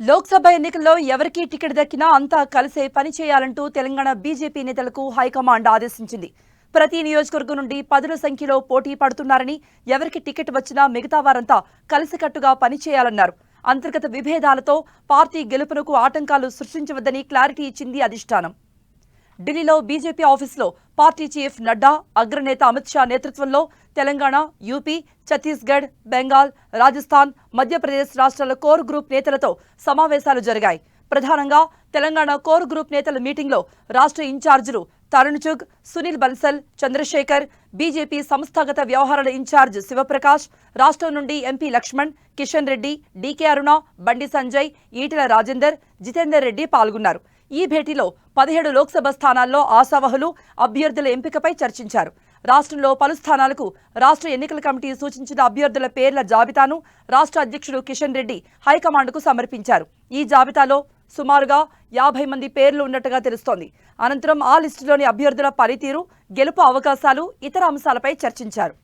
లోక్సభ ఎన్నికల్లో ఎవరికి టికెట్ దక్కినా అంతా కలిసే పనిచేయాలంటూ తెలంగాణ బీజేపీ నేతలకు హైకమాండ్ ఆదేశించింది. ప్రతి నియోజకవర్గం నుండి పదుల సంఖ్యలో పోటీ పడుతున్నారని ఎవరికి టికెట్ వచ్చినా మిగతా వారంతా కలిసికట్టుగా పనిచేయాలన్నారు అంతర్గత విభేదాలతో పార్టీ గెలుపునకు ఆటంకాలు సృష్టించవద్దని క్లారిటీ ఇచ్చింది అధిష్టానం. ఢిల్లీలో బీజేపీ ఆఫీసులో పార్టీ చీఫ్ నడ్డా అగ్రనేత అమిత్ షా నేతృత్వంలో తెలంగాణ యూపీ ఛత్తీస్గఢ్ బెంగాల్ రాజస్థాన్ మధ్యప్రదేశ్ రాష్ట్రాల కోర్ గ్రూప్ నేతలతో సమావేశాలు జరిగాయి. ప్రధానంగా తెలంగాణ కోర్ గ్రూప్ నేతల మీటింగ్లో రాష్ట్ర ఇన్ఛార్జీలు తరుణ్ చుగ్ సునీల్ బన్సల్ చంద్రశేఖర్ బీజేపీ సంస్థాగత వ్యవహారాల ఇన్ఛార్జ్ శివప్రకాష్ రాష్ట్రం నుండి ఎంపీ లక్ష్మణ్ కిషన్ రెడ్డి డీకే అరుణ బండి సంజయ్ ఈటెల రాజేందర్ జితేందర్ రెడ్డి పాల్గొన్నారు. ఈ భేటీలో పదిహేడు లోక్సభ స్థానాల్లో ఆశావహులు అభ్యర్థుల ఎంపికపై చర్చించారు. రాష్ట్రంలో పలు స్థానాలకు రాష్ట్ర ఎన్నికల కమిటీ సూచించిన అభ్యర్థుల పేర్ల జాబితాను రాష్ట్ర అధ్యక్షుడు కిషన్ రెడ్డి హైకమాండ్కు సమర్పించారు. ఈ జాబితాలో సుమారుగా యాభై మంది పేర్లు ఉన్నట్టుగా తెలుస్తోంది. అనంతరం ఆ లిస్టులోని అభ్యర్థుల పనితీరు గెలుపు అవకాశాలు ఇతర అంశాలపై చర్చించారు.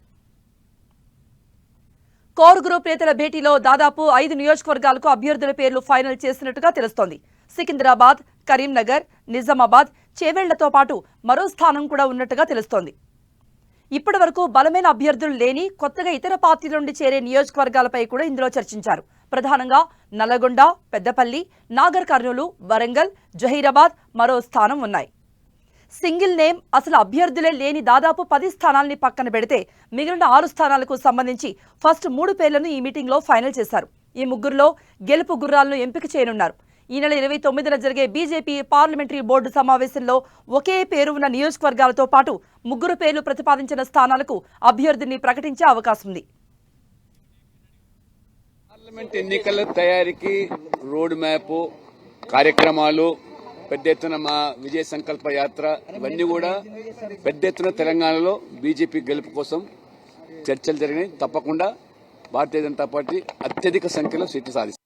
కోర్ గ్రూప్ నేతల భేటీలో దాదాపు ఐదు నియోజకవర్గాలకు అభ్యర్థుల పేర్లు ఫైనల్ చేసినట్టుగా తెలుస్తోంది. సికింద్రాబాద్ కరీంనగర్ నిజామాబాద్ చేవేళ్ళతో పాటు మరో స్థానం కూడా ఉన్నట్టుగా తెలుస్తోంది. ఇప్పటి వరకు బలమైన అభ్యర్థులు లేని కొత్తగా ఇతర పార్టీల నుండి చేరే నియోజకవర్గాలపై కూడా ఇందులో చర్చించారు. ప్రధానంగా నల్లగొండ పెద్దపల్లి నాగర్ కర్నూలు వరంగల్ జహీరాబాద్ మరో స్థానం ఉన్నాయి. సింగిల్ నేమ్ అసలు అభ్యర్థులే లేని దాదాపు పది స్థానాల్ని పక్కన పెడితే మిగిలిన ఆరు స్థానాలకు సంబంధించి ఫస్ట్ మూడు పేర్లను ఈ మీటింగ్లో ఫైనల్ చేశారు. ఈ ముగ్గురులో గెలుపు గుర్రాలను ఎంపిక చేయనున్నారు. ఈ నెల ఇరవై తొమ్మిదిన జరిగే బీజేపీ పార్లమెంటరీ బోర్డు సమావేశంలో ఒకే పేరు ఉన్న నియోజకవర్గాలతో పాటు ముగ్గురు పేర్లు ప్రతిపాదించిన స్థానాలకు అభ్యర్థిని ప్రకటించే అవకాశం ఉంది. పార్లమెంట్ ఎన్నికల తయారీకి రోడ్ మ్యాప్ కార్యక్రమాలు పెద్ద ఎత్తున మా విజయ సంకల్ప యాత్ర ఇవన్నీ కూడా పెద్ద ఎత్తున తెలంగాణలో బీజేపీ గెలుపు కోసం చర్చలు జరిగినాయి. తప్పకుండా భారతీయ జనతా పార్టీ అత్యధిక సంఖ్యలో సీట్లు సాధిస్తుంది.